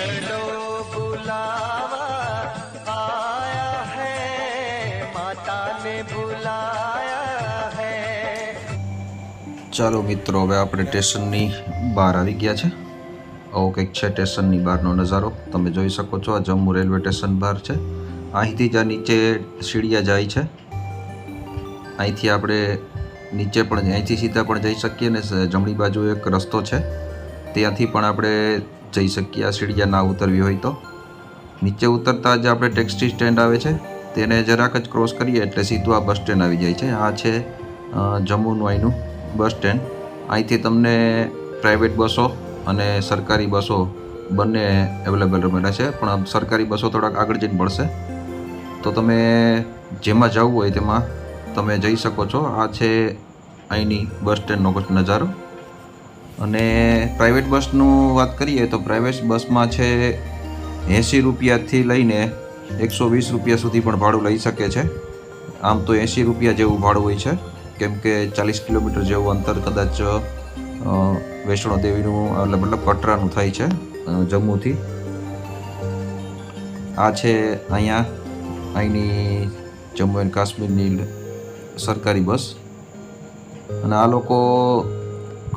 ચલો બુલાવા આયા હે માતાને બુલાયા ચાલો મિત્રો હવે આપણે સ્ટેશનની બહાર આવી ગયા છે આવો કંઈક છે સ્ટેશનની બહારનો નજારો તમે જોઈ શકો છો આ જમ્મુ રેલવે સ્ટેશન બહાર છે અહીંથી જ આ નીચે સીડિયા જાય છે અહીંથી આપણે નીચે પણ અહીંથી સીધા પણ જઈ શકીએ ને જમણી બાજુ એક રસ્તો છે ત્યાંથી પણ આપણે જઈ શકીએ. આ સીડિયા ના ઉતરવી હોય તો. નીચે ઉતરતા જ આપણે ટેક્સી સ્ટેન્ડ આવે છે. તેને જરાક જ ક્રોસ કરીએ એટલે સીધું આ બસ સ્ટેન્ડ આવી જાય છે. આ છે જમ્મુનું અહીંનું બસ સ્ટેન્ડ અહીંથી તમને પ્રાઇવેટ બસો અને સરકારી બસો બંને અવેલેબલ રમેલા છે. પણ સરકારી બસો થોડાક આગળ જઈને મળશે. તો તમે જેમાં જવું હોય તેમાં તમે જઈ શકો છો. આ છે અહીંની બસ સ્ટેન્ડનો નજારો. અને પ્રાઇવેટ બસનું વાત કરીએ તો પ્રાઇવેટ બસમાં છે એંસી રૂપિયાથી લઈને એકસો વીસ રૂપિયા સુધી પણ ભાડું લઈ શકે છે. આમ તો એંસી રૂપિયા જેવું ભાડું હોય છે. કેમ કે ચાલીસ કિલોમીટર જેવું અંતર કદાચ વૈષ્ણો દેવીનું એટલે મતલબ કટરાનું થાય છે જમ્મુથી. આ છે અહીંયા, અહીંની જમ્મુ એન્ડ કાશ્મીરની સરકારી બસ. અને આ લોકો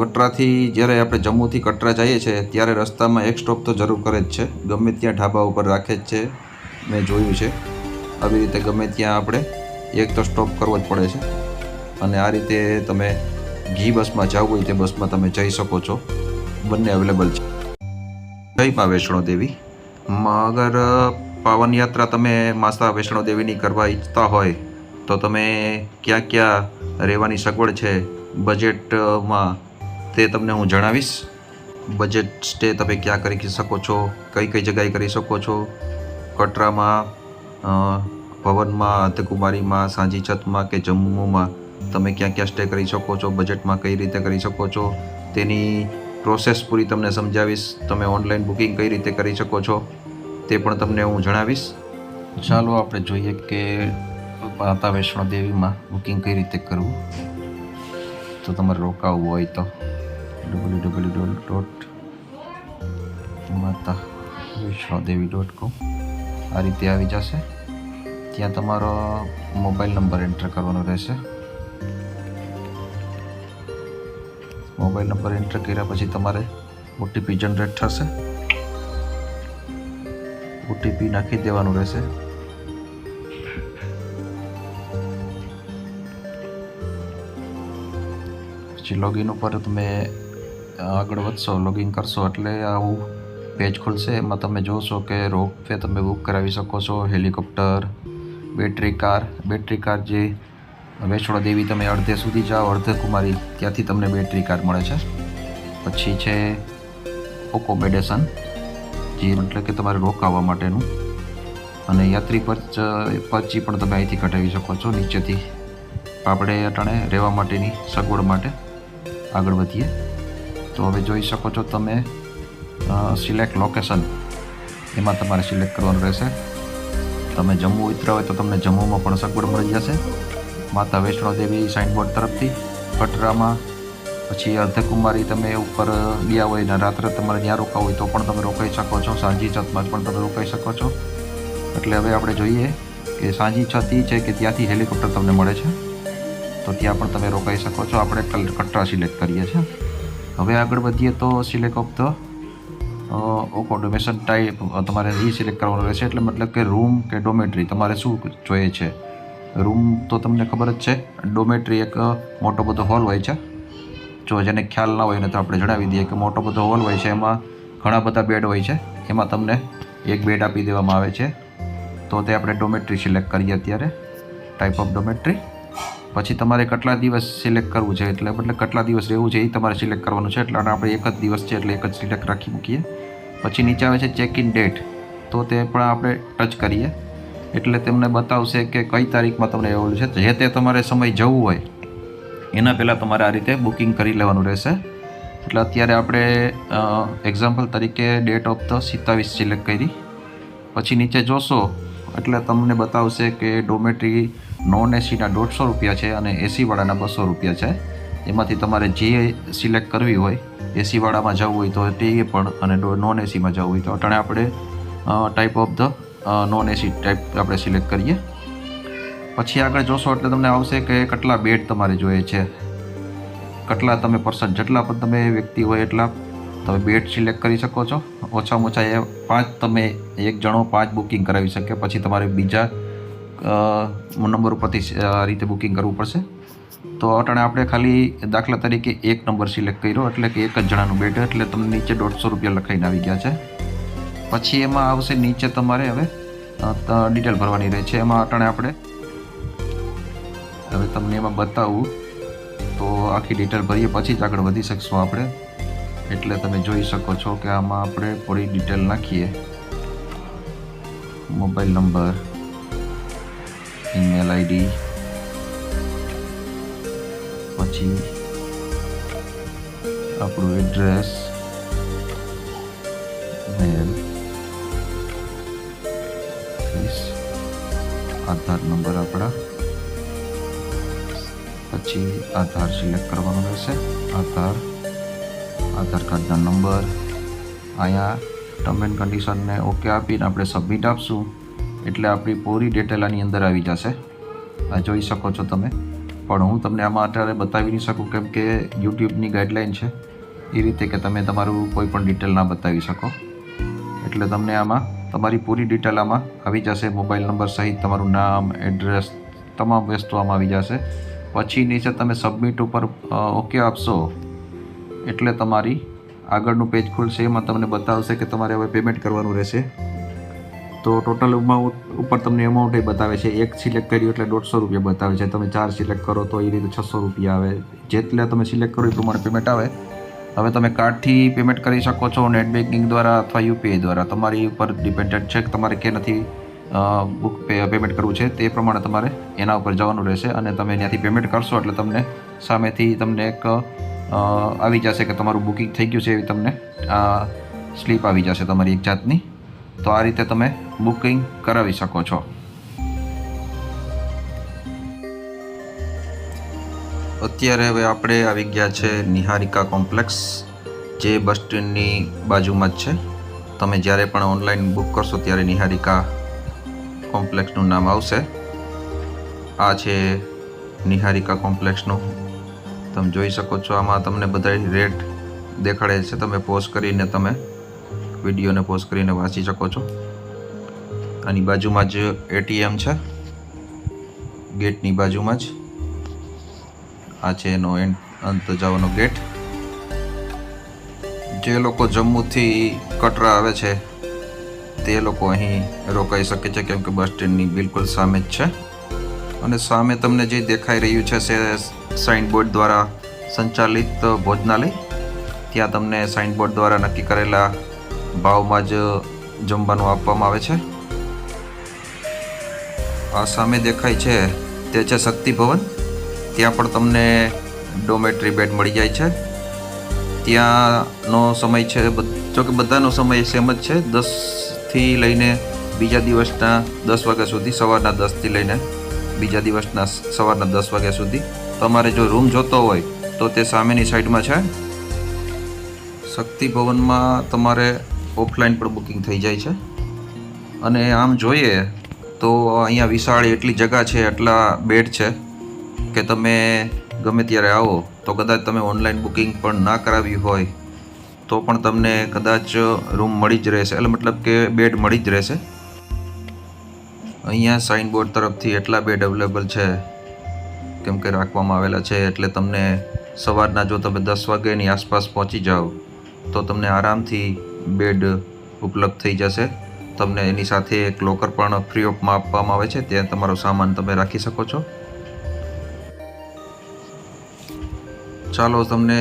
કટરાથી જ્યારે આપણે જમ્મુથી કટરા જઈએ છીએ, ત્યારે રસ્તામાં એક સ્ટોપ તો જરૂર કરે જ છે. ગમે ત્યાં ઢાબા ઉપર રાખે જ છે, મેં જોયું છે. આવી રીતે ગમે ત્યાં આપણે એક તો સ્ટોપ કરવો જ પડે છે. અને આ રીતે તમે ઘી બસમાં જવું હોય તે બસમાં તમે જઈ શકો છો. બંને અવેલેબલ છે. જય મા વૈષ્ણો દેવી. અગર પાવન યાત્રા તમે માતા વૈષ્ણો દેવીની કરવા ઈચ્છતા હોય, તો તમે ક્યાં ક્યાં રહેવાની સગવડ છે? બજેટમાં તે તમને હું જણાવીશ. બજેટ સ્ટે તમે ક્યાં કરી શકો છો? કઈ કઈ જગ્યાએ કરી શકો છો? કટરામાં ભવનમાં અર્ધકુમારીમાં સાંજી છતમાં કે જમ્મુમાં તમે ક્યાં ક્યાં સ્ટે કરી શકો છો? બજેટમાં કઈ રીતે કરી શકો છો? તેની પ્રોસેસ પૂરી તમને સમજાવીશ. તમે ઓનલાઈન બુકિંગ કઈ રીતે કરી શકો છો? તે પણ તમને હું જણાવીશ. ચાલો આપણે જોઈએ કે માતા વૈષ્ણો દેવીમાં બુકિંગ કઈ રીતે કરવું. તો તમારે રોકાવવું હોય તો. ડબલ્યુ ડબલ્યુ ડોટ માતા વૈષ્ણો ડોટ કોમ આ રીતે આવી જશે. ત્યાં તમારો મોબાઈલ નંબર એન્ટર કરવાનો રહેશે. મોબાઈલ નંબર એન્ટર કર્યા પછી તમારે ઓટીપી જનરેટ થશે. ઓટીપી નાખી દેવાનું રહેશે. પછી લોગિન ઉપર તમે આગળ વધશો લોગિન કરશો એટલે આવું પેજ ખુલશે. એમાં તમે જોશો કે રોપવે તમે બુક કરાવી શકો છો helicopter battery car battery car જે વૈષ્ણો દેવી તમે અડધે સુધી જાઓ, અડધે કુમારી, ત્યાંથી તમને બેટરી કાર મળે છે. પછી છે ઓકોમેડેશન જે એટલે કે તમારે રોકાવા માટેનું. અને યાત્રી પર્ચ, પર્ચી પણ તમે અહીંથી કઢાવી શકો છો, નીચેથી. આપણે અટાણે રહેવા માટેની સગવડ માટે આગળ વધીએ. તો હવે જોઈ શકો છો તમે સિલેક્ટ લોકેશન એમાં તમારે સિલેક્ટ કરવાનું રહેશે. તમે જમ્મુ ઉતરા હોય તો તમને જમ્મુમાં પણ સગવડ મળી જશે. માતા વૈષ્ણો દેવી સાઇનબોર્ડ તરફથી, કટરામાં, પછી અર્ધકુમારી તમે ઉપર ગયા હોય ને રાત્રે તમારે ત્યાં રોકાવ હોય તો પણ તમે રોકાઈ શકો છો. સાંજી છતમાં પણ તમે રોકાઈ શકો છો. એટલે હવે આપણે જોઈએ કે સાંજી છત એ છે કે ત્યાંથી હેલિકોપ્ટર તમને મળે છે. તો ત્યાં પણ તમે રોકાઈ શકો છો. આપણે કટરા સિલેક્ટ કરીએ છીએ. હવે આગળ વધીએ તો select of the accommodation type તમારે એ સિલેક્ટ કરવાનું રહેશે. એટલે મતલબ કે રૂમ કે ડોમેટ્રી તમારે શું જોઈએ છે? રૂમ તો તમને ખબર જ છે. ડોમેટ્રી એક મોટો બધો હોલ હોય છે. જો જેને ખ્યાલ ના હોય ને તો આપણે જણાવી દઈએ કે મોટો બધો હોલ હોય છે. એમાં ઘણા બધા બેડ હોય છે. એમાં તમને એક બેડ આપી દેવામાં આવે છે. તો તે આપણે ડોમેટ્રી સિલેક્ટ કરીએ અત્યારે. ટાઈપ ઓફ ડોમેટ્રી પછી તમારે કેટલા દિવસ સિલેક્ટ કરવું છે? એટલે મતલબ કેટલા દિવસ રહેવું છે એ તમારે સિલેક્ટ કરવાનું છે. એટલે આપણે એક જ દિવસ છે એટલે એક જ સિલેક્ટ રાખી મૂકીએ. પછી નીચે આવે છે ચેક ઇન ડેટ તો તે પણ આપણે ટચ કરીએ. એટલે તેમને બતાવશે કે કઈ તારીખમાં તમને એવું છે. જે તે તમારે સમય જવું હોય, એના પહેલાં તમારે આ રીતે બુકિંગ કરી લેવાનું રહેશે. એટલે અત્યારે આપણે એક્ઝામ્પલ તરીકે ડેટ ઓફ ધ સિત્તાવીસ સિલેક્ટ કરી. પછી નીચે જોશો એટલે તમને બતાવશે કે ડોમેટ્રી નોન એસીના દોઢસો રૂપિયા છે અને એસીવાળાના બસો રૂપિયા છે. એમાંથી તમારે જે સિલેક્ટ કરવી હોય, એસીવાળામાં જવું હોય તો તે પણ અને નોન એસીમાં જવું હોય તો અટાણે આપણે type of the non AC type આપણે સિલેક્ટ કરીએ. પછી આગળ જોશો એટલે તમને આવશે કે કેટલા બેડ તમારે જોઈએ છે. કેટલા તમે પર્સન જેટલા પણ તમે વ્યક્તિ હોય એટલા તમે બેડ સિલેક્ટ કરી શકો છો. ઓછામાં ઓછા એ પાંચ તમે એક જણો પાંચ બુકિંગ કરાવી શકે. પછી તમારે બીજા નંબર ઉપરથી રીતે બુકિંગ કરવું પડશે. તો અટાણે આપણે ખાલી દાખલા તરીકે એક નંબર સિલેક્ટ કર્યો. એટલે કે એક જ જણાનું બેડ એટલે તમને નીચે દોઢસો રૂપિયા લખાઈને આવી ગયા છે. પછી એમાં આવશે નીચે તમારે હવે ડિટેલ ભરવાની રહે છે. એમાં અટાણે આપણે હવે તમને એમાં બતાવું. તો આખી ડિટેલ ભરીએ. પછી જ આગળ વધી શકશું આપણે. એટલે તમે જોઈ શકો છો કે આમાં આપણે થોડી ડિટેલ નાખીએ. મોબાઈલ નંબર ઈમેલ આઈડી પછી આપણું એડ્રેસ મેલ આધાર નંબર આપણા. પછી આધાર સિલેક્ટ કરવાનો રહેશે. આધાર આધાર કાર્ડના નંબર. અહીંયા ટર્મ એન્ડ કન્ડિશનને ઓકે આપીને આપણે સબમિટ આપશું. એટલે આપણી પૂરી ડિટેલ આની અંદર આવી જશે. આ જોઈ શકો છો તમે. પણ હું તમને આમાં અત્યારે બતાવી નહીં શકું કેમ કે યુટ્યુબની ગાઈડલાઇન છે. એ રીતે કે તમે તમારું કોઈ પણ ડિટેલ ના બતાવી શકો. એટલે તમને આમાં તમારી પૂરી ડિટેલ આમાં આવી જશે. મોબાઈલ નંબર સહિત તમારું નામ એડ્રેસ તમામ વસ્તુ આમાં આવી જશે. પછી નીચે તમે સબમિટ ઉપર ઓકે આપશો. એટલે તમારી આગળનું પેજ ખુલશે. એમાં તમને બતાવશે કે તમારે હવે પેમેન્ટ કરવાનું રહેશે. તો ટોટલ ઉપર તમને અમાઉન્ટ એ બતાવે છે. એક સિલેક્ટ કર્યું એટલે દોઢસો રૂપિયા બતાવે છે. તમે ચાર સિલેક્ટ કરો તો એ રીતે છસો રૂપિયા આવે. જેટલા તમે સિલેક્ટ કરો એ પ્રમાણે પેમેન્ટ આવે. હવે તમે કાર્ડથી પેમેન્ટ કરી શકો છો નેટ બેન્કિંગ દ્વારા અથવા યુપીઆઈ દ્વારા. તમારી ઉપર ડિપેન્ડન્ટ છે કે તમારે કે નથી બુક પેમેન્ટ કરવું છે તે પ્રમાણે તમારે એના ઉપર જવાનું રહેશે. અને તમે ત્યાંથી પેમેન્ટ કરશો એટલે તમને સામેથી તમને એક આવી જશે કે તમારું બુકિંગ થઈ ગયું છે એવી તમને સ્લીપ આવી જશે તમારી એક જાતની. તો આ રીતે તમે બુકિંગ કરાવી શકો છો. અત્યારે હવે આપણે આવી ગયા છે નિહારિકા કોમ્પ્લેક્સ, જે બસ સ્ટેન્ડની બાજુમાં જ છે. તમે જ્યારે પણ ઓનલાઈન બુક કરશો ત્યારે નિહારિકા કોમ્પ્લેક્સનું નામ આવશે. આ છે નિહારિકા કોમ્પ્લેક્સનું તમે જોઈ શકો છો, આમાં તમને બધા રેટ દેખાડે છે. તમે પોઝ કરીને તમે વિડીયોને પોઝ કરીને વાંચી શકો છો. આની બાજુમાં જ એટીએમ છે. ગેટની બાજુમાં જ. આ છે એનો અંત જવાનો ગેટ. જે લોકો જમ્મુથી કટરા આવે છે, તે લોકો અહીં રોકાઈ શકે છે, કેમ કે બસ સ્ટેન્ડની બિલકુલ સામે જ છે. અને સામે તમને જે દેખાઈ રહ્યું છે તે સાઇનબોર્ડ દ્વારા સંચાલિત ભોજનાલય. ત્યાં તમને સાઇનબોર્ડ દ્વારા નક્કી કરેલા ભાવમાં જ જમવાનું આપવામાં આવે છે. આ સામે દેખાય છે તે છે શક્તિ ભવન. ત્યાં પણ તમને ડોમેટ્રી બેડ મળી જાય છે. ત્યાંનો સમય છે જો કે બધાનો સમય સેમ જ છે. દસથી લઈને બીજા દિવસના દસ વાગ્યા સુધી સવારના દસથી લઈને બીજા દિવસના સવારના દસ વાગ્યા સુધી. તમારે જો રૂમ જોતો હોય, તો તે સામેની સાઈડમાં છે. શક્તિ ભવનમાં તમારે ઓફલાઈન પણ બુકિંગ થઈ જાય છે. અને આમ જોઈએ, તો અહીંયા વિશાળ એટલી જગા છે, એટલા બેડ છે, કે તમે ગમે ત્યારે આવો, તો કદાચ તમે ઓનલાઈન બુકિંગ પણ ના કરાવી હોય, તો પણ તમને કદાચ રૂમ મળી જ રહેશે. એટલે મતલબ કે બેડ મળી જ રહેશે. અહીંયા સાઇન બોર્ડ તરફથી એટલા બેડ અવેલેબલ છે, કેમ કે રાખવામાં આવેલા છે, એટલે તમને સવારના જો તમે દસ વાગ્યાની આસપાસ પહોંચી જાઓ, તો તમને આરામથી બેડ ઉપલબ્ધ થઈ જશે. તમને એની સાથે એક લોકર પણ ફ્રી ઓફમાં આપવામાં આવે છે, ત્યાં તમારો સામાન તમે રાખી શકો છો. ચાલો તમને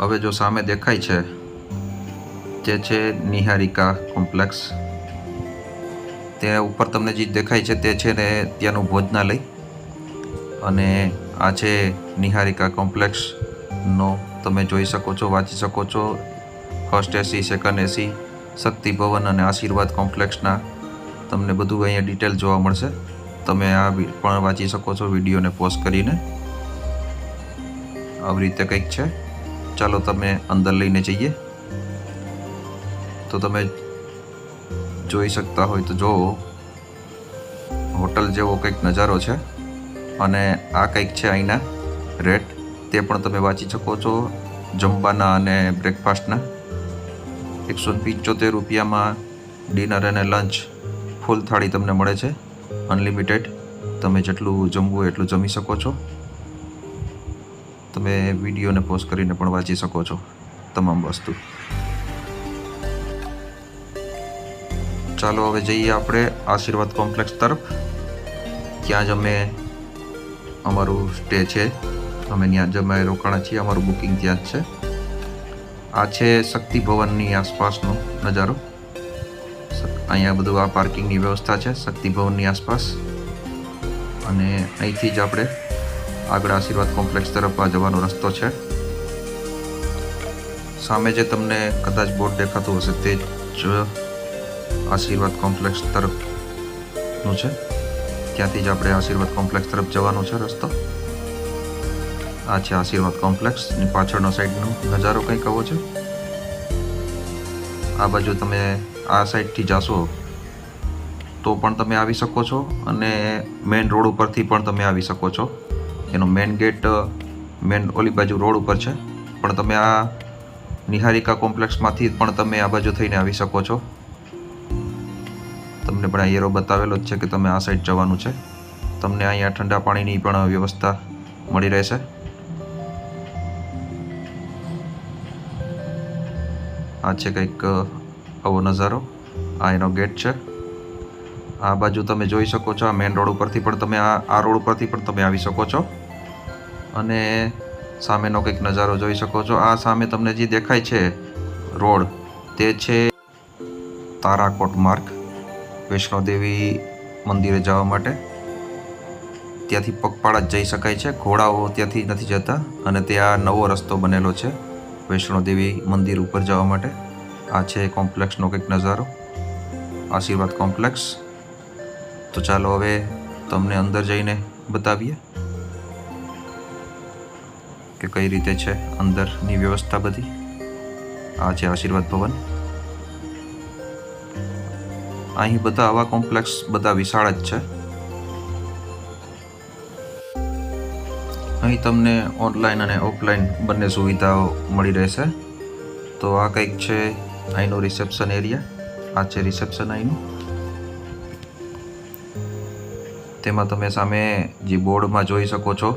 હવે જો સામે દેખાય છે, તે છે નિહારિકા કોમ્પ્લેક્સ ત્યાં ઉપર તમને જે દેખાય છે તે છે ને ત્યાંનું ભોજનાલય. અને આ છે નિહારિકા કોમ્પ્લેક્સનો તમે જોઈ શકો છો, વાંચી શકો છો. ફર્સ્ટ એસી સેકન્ડ એસી શક્તિ ભવન અને આશીર્વાદ કોમ્પ્લેક્સના તમને બધું અહીંયા ડિટેલ જોવા મળશે. તમે આ પણ વાંચી શકો છો, વિડીયોને પોઝ કરીને. આવી રીતે કંઈક છે. ચાલો તમે અંદર લઈને જઈએ. તો તમે જોઈ શકતા હોય તો જુઓ હોટલ જેવો કંઈક નજારો છે. અને આ કંઈક છે અહીંના રેટ. તે પણ તમે વાંચી શકો છો જમવાના અને બ્રેકફાસ્ટના. એકસો પંચોતેર રૂપિયામાં ડિનર અને લંચ ફૂલ થાળી તમને મળે છે. અનલિમિટેડ. તમે જેટલું જમવું એટલું જમી શકો છો. તમે વિડીયોને પોઝ કરીને પણ વાંચી શકો છો તમામ વસ્તુ. ચાલો હવે જઈએ આપણે આશીર્વાદ કોમ્પ્લેક્સ તરફ. ત્યાં જ અમે અમારું સ્ટે છે. અમે ત્યાં જ અમે રોકાણા છીએ. અમારું બુકિંગ ત્યાં જ છે. આ છે શક્તિ ભવનની આસપાસનો નજારો. અહીંયા બધું આ પાર્કિંગની વ્યવસ્થા છે, શક્તિ ભવનની આસપાસ. અને અહીંથી જ આપણે આગળ આશીર્વાદ કોમ્પ્લેક્સ તરફ આ જવાનો રસ્તો છે. સામે જે તમને કદાચ બોર્ડ દેખાતું હશે તે જ આશીર્વાદ કોમ્પ્લેક્સ તરફનું છે. ત્યાંથી જ આપણે આશીર્વાદ કોમ્પ્લેક્સ તરફ જવાનો છે રસ્તો. આ છે આશીર્વાદ કોમ્પ્લેક્સ, ની પાછળનો સાઈડનો નજારો કંઈક આવો છે. આ બાજુ તમે આ સાઈડથી જાશો તો પણ તમે આવી શકો છો અને મેઇન રોડ ઉપરથી પણ તમે આવી શકો છો. એનો મેઇન ગેટ મેઇન ઓલી બાજુ રોડ ઉપર છે. પણ તમે આ નિહારિકા કોમ્પ્લેક્સમાંથી પણ તમે આ બાજુ થઈને આવી શકો છો. તમને પણ એરો બતાવેલો જ છે કે તમે આ સાઈડ જવાનું છે. તમને અહીંયા ઠંડા પાણીની પણ વ્યવસ્થા મળી રહેશે. આ છે કંઈક આવો નજારો. આ એનો ગેટ છે. આ બાજુ તમે જોઈ શકો છો, આ મેઇન રોડ ઉપરથી પણ તમે આ આ રોડ ઉપરથી પણ તમે આવી શકો છો. અને સામેનો કંઈક નજારો જોઈ શકો છો. આ સામે તમને જે દેખાય છે રોડ, તે છે તારાકોટ માર્ગ. વૈષ્ણોદેવી મંદિરે જવા માટે. ત્યાંથી પગપાળા જ જઈ શકાય છે. ઘોડાઓ ત્યાંથી નથી જતા અને ત્યાં નવો રસ્તો બનેલો છે વૈષ્ણોદેવી મંદિર ઉપર જવા માટે. આ છે કોમ્પ્લેક્સનો કંઈક નજારો. આશીર્વાદ કોમ્પ્લેક્સ. તો ચાલો હવે તમને અંદર જઈને બતાવીએ કે કઈ રીતે છે અંદરની વ્યવસ્થા બધી. આ છે આશીર્વાદ ભવન. અહીં બધા આવા કોમ્પ્લેક્સ બધા વિશાળ જ છે. અહીં તમને ઓનલાઈન અને ઓફલાઈન બંને સુવિધાઓ મળી રહેશે. તો આ કંઈક છે અહીંનું રિસેપ્શન એરિયા. આ છે રિસેપ્શન અહીંનું તેમાં તમે સામે જે બોર્ડમાં જોઈ શકો છો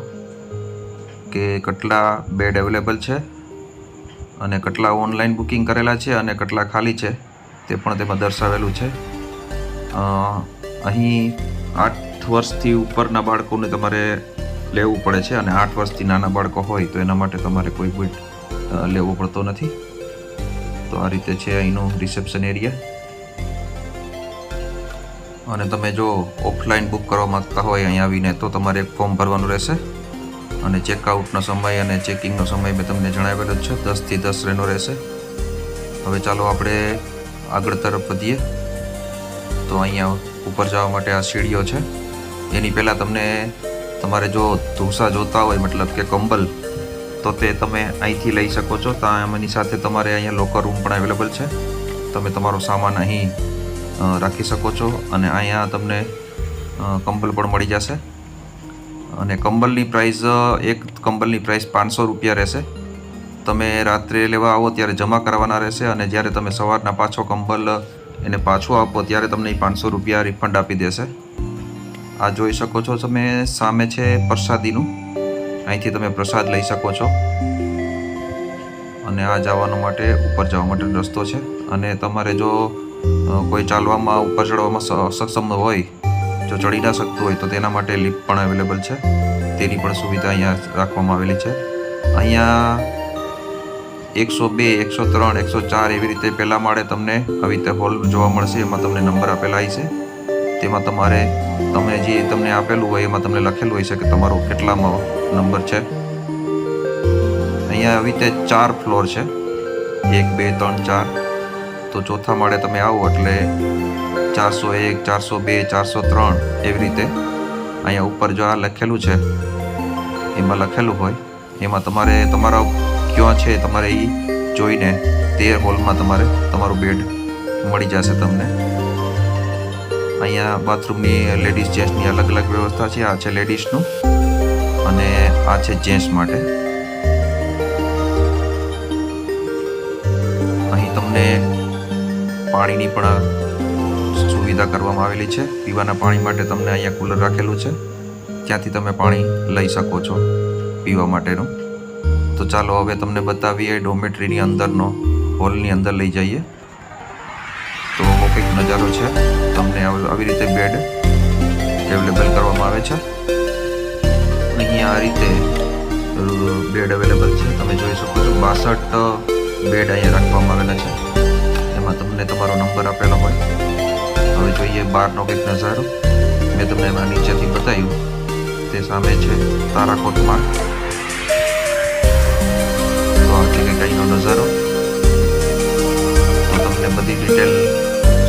કે કેટલા બેડ અવેલેબલ છે અને કેટલા ઓનલાઈન બુકિંગ કરેલા છે અને કેટલા ખાલી છે તે પણ તેમાં દર્શાવેલું છે. અહીં આઠ વર્ષથી ઉપરના બાળકોને તમારે લેવું પડે છે અને આઠ વર્ષથી નાના બાળકો હોય તો એના માટે તમારે કોઈ બી લેવો પડતો નથી. તો આ રીતે છે અહીંનું રિસેપ્શન એરિયા. અને તમે જો ઓફલાઈન બુક કરવા માંગતા હોય અહીં આવીને તો તમારે એક ફોર્મ ભરવાનું રહેશે. અને ચેકઆઉટનો સમય અને ચેકિંગનો સમય મેં તમને જણાવેલો જ છે. દસથી દસ રહેનો રહેશે. હવે ચાલો આપણે આગળ તરફ વધીએ. તો અહીંયા ઉપર જવા માટે આ સીડીઓ છે. એની પહેલાં તમને તમારે જો ધૂસા જોતા હોય, મતલબ કે કંબલ, તો તે તમે અહીંથી લઈ શકો છો. ત્યાં સાથે તમારે અહીંયા લોકર રૂમ પણ અવેલેબલ છે. તમે તમારો સામાન અહીં રાખી શકો છો અને અહીંયા તમને કંબલ પણ મળી જશે. અને કંબલની પ્રાઇસ એક કંબલની પ્રાઇસ પાંચસો રૂપિયા રહેશે. તમે રાત્રે લેવા આવો ત્યારે જમા કરાવવાના રહેશે અને જ્યારે તમે સવારના પાછો કંબલ એને પાછું આપો, ત્યારે તમને પાંચસો રૂપિયા રિફંડ આપી દેશે. આ જોઈ શકો છો તમે, સામે છે પ્રસાદીનું. અહીંથી તમે પ્રસાદ લઈ શકો છો. અને આ જવાનો માટે ઉપર જવા માટેનો રસ્તો છે. અને તમારે જો કોઈ ચાલવામાં, ઉપર ચડવામાં સક્ષમ હોય, જો ચડી ના શકતું હોય, તો તેના માટે લિફ્ટ પણ અવેલેબલ છે. તેની પણ સુવિધા અહીંયા રાખવામાં આવેલી છે. અહીંયા એકસો બે, એકસો ત્રણ, એકસો ચાર એવી રીતે પહેલા માળે તમને આવી રીતે હોલ જોવા મળશે. એમાં તમને નંબર આપેલા છે તેમાં તમારે તમે જે તમને આપેલું હોય એમાં તમને લખેલું હોય છે કે તમારો કેટલામાં નંબર છે. અહીંયા આવી રીતે ચાર ફ્લોર છે. એક, બે, ત્રણ, ચાર. તો ચોથા માળે તમે આવો એટલે ચારસો એક, ચારસો બે, ચારસો ત્રણ એવી રીતે અહીંયા ઉપર જો આ લખેલું છે, એમાં લખેલું હોય, એમાં તમારે તમારા ક્યાં છે તમારે એ જોઈને તે હોલમાં તમારે તમારું બેડ મળી જશે તમને. અહીંયા બાથરૂમની લેડીઝ જેન્ટ્સની અલગ અલગ વ્યવસ્થા છે. આ છે લેડીઝનું અને આ છે જેન્ટ્સ માટે. અહીં તમને પાણીની પણ સુવિધા કરવામાં આવેલી છે. પીવાના પાણી માટે તમને અહીંયા કુલર રાખેલું છે. ત્યાંથી તમે પાણી લઈ શકો છો પીવા માટેનું. તો ચાલો હવે તમને બતાવીએ ડોમેટ્રીની અંદરનો હોલની અંદર લઈ જઈએ. તો કંઈક નજારો છે. તમને આવ- રીતે બેડ અવેલેબલ કરવામાં આવે છે. અહીંયા આ રીતે બેડ અવેલેબલ છે. તમે જોઈ શકો છો બાસઠ બેડ અહીંયા રાખવામાં આવેલા છે. એમાં તમને તમારો નંબર આપેલો હોય. હવે જોઈએ બહારનો કંઈક નજારો. મેં તમને એમાં નીચેથી બતાવ્યું. તે સામે છે તારાકોટમાં તો અહીંનો નજારો તો તમને બધી ડિટેલ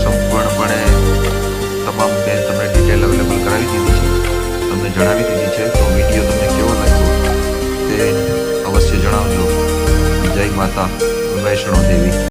સંપૂર્ણપણે તમામ તે તમને ડિટેલ અવેલેબલ કરાવી દીધી છે. તમને જણાવી દીધી છે તો વીડિયો તમને કેવો લાગ્યો તે અવશ્ય જણાવજો. જય માતા, વૈષ્ણો દેવી.